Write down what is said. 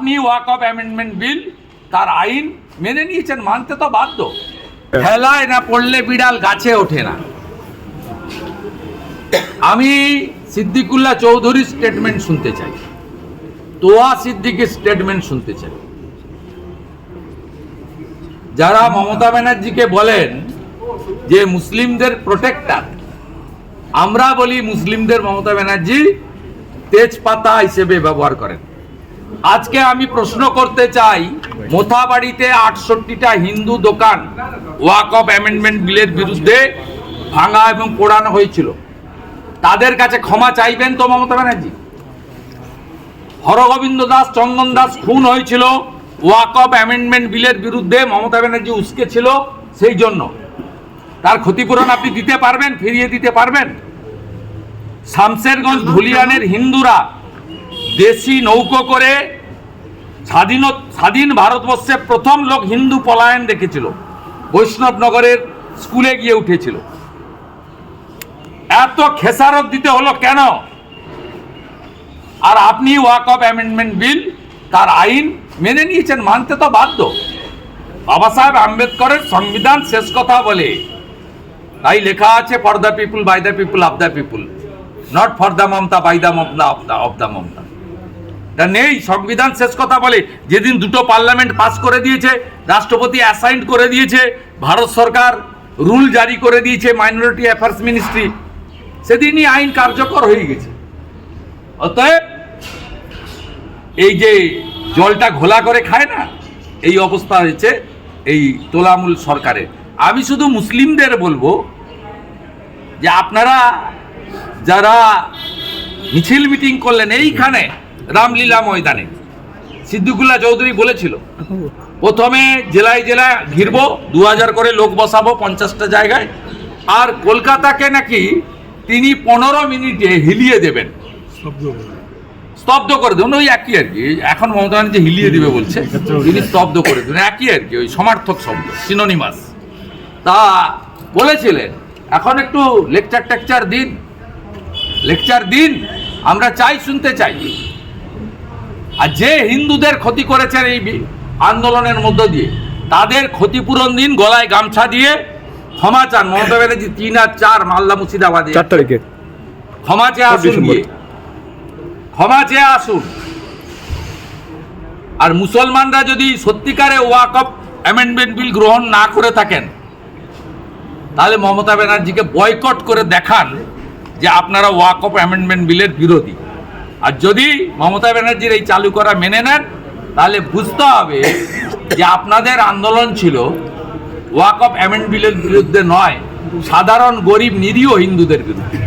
আপনি walk of amendment bill তার আইন মেনে নিয়েছেন, মানতে তো বাধ্য। খেলায় না পড়লে বিড়াল গাছে ওঠে না। আমি সিদ্দিকুল্লাহ চৌধুরীর স্টেটমেন্ট শুনতে চাই। তোয়া সিদ্দিকের স্টেটমেন্ট শুনতে চাই। যারা মমতা ব্যানার্জিকে বলেন যে মুসলিমদের প্রোটেক্টার আমরা বলি মুসলিমদের মমতা ব্যানার্জি তেজপাতা হিসেবে ব্যবহার করেন। আজকে আমি প্রশ্ন করতে চাই, মোথাবাড়িতে আটষট্টিটা হিন্দু দোকান ওয়াক অফ অ্যামেন্ডমেন্ট বিলের বিরুদ্ধে ভাঙা এবং পোড়ানো হয়েছিল। তাদের কাছে ক্ষমা চাইবেন তো মমতা ব্যানার্জি? হরগোবিন্দ দাস, চন্দন দাস খুন হয়েছিল, ওয়াক অফ অ্যামেন্ডমেন্ট বিলের বিরুদ্ধে মমতা ব্যানার্জি উস্কে ছিল সেই জন্য। তার ক্ষতিপূরণ আপনি দিতে পারবেন, ফিরিয়ে দিতে পারবেন? শামসেরগঞ্জ, ধুলিয়ানের হিন্দুরা দেশি নৌকো করে স্বাধীন স্বাধীন ভারতবর্ষে প্রথম লোক হিন্দু পলায়ন দেখেছিল। বৈষ্ণবনগরের স্কুলে গিয়ে উঠেছিল। এত খেসারত দিতে হলো কেন? আর আপনি ওয়াক অফ অ্যামেন্ডমেন্ট বিল, তার আইন মেনে নিয়েছেন, মানতে তো বাধ্য। বাবা সাহেব আম্বেদকরের সংবিধান শেষ কথা বলে, তাই লেখা আছে for the people by the people of the people not for the Mamata by the Mamata of the of the Mamata. তা নেই, সংবিধান শেষ কথা বলে। যেদিন দুটো পার্লামেন্ট পাস করে দিয়েছে, রাষ্ট্রপতি অ্যাসাইন্ড করে দিয়েছে, ভারত সরকার রুল জারি করে দিয়েছে মাইনরিটি অ্যাফেয়ার্স মিনিস্ট্রি, সেদিনই আইন কার্যকর হয়ে গেছে। অতএব, এই যে জলটা ঘোলা করে খায় না, এই অবস্থা হয়েছে এই তোলামূল সরকারের। আমি শুধু মুসলিমদের বলব যে আপনারা যারা মিছিল মিটিং করলেন এইখানে রামলীলা ময়দানে। সিদ্দিকুল্লাহ চৌধুরী বলেছিল প্রথমে জেলায় জেলায় ঘিরব দু হাজার করে লোক বসাবো পঞ্চাশটা জায়গায় আর কলকাতাকে নাকি তিনি পনেরো মিনিটে হিলিয়ে দেবেন। স্তব্ধ করে দেবেন। ওই একই আর কি এখন মমতা ব্যানার্জি হিলিয়ে দেবে বলছে তিনি স্তব্ধ করে দেবেন একই আর কি ওই সমার্থক শব্দ সিনোনিমাস তা বলেছিলেন এখন একটু লেকচার টেকচার দিন লেকচার দিন আমরা চাই শুনতে চাই। আর যে হিন্দুদের ক্ষতি করেছেন এই আন্দোলনের মধ্য দিয়ে তাদের ক্ষতিপূরণ দিন গলায় গামছা দিয়ে ক্ষমা চান। মমতা ব্যানার্জি তিন আর চার মালদা মুর্শিদাবাদে। চার তারিখে। ক্ষমা চেয়ে আসুন গিয়ে। ক্ষমা চেয়ে আসুন। আর মুসলমানরা যদি সত্যিকারে ওয়াক অফ অ্যামেন্ডমেন্ট বিল গ্রহণ না করে থাকেন তাহলে মমতা ব্যানার্জিকে বয়কট করে দেখান যে আপনারা ওয়াক অফ অ্যামেন্ডমেন্ট বিলের বিরোধী। আর যদি মমতা ব্যানার্জির এই চালু করা মেনে নেন, তাহলে বুঝতে হবে যে আপনাদের আন্দোলন ছিল ওয়াক অফ অ্যামেন্ড বিলের বিরুদ্ধে নয়, সাধারণ গরিব নিরীহ হিন্দুদের বিরুদ্ধে।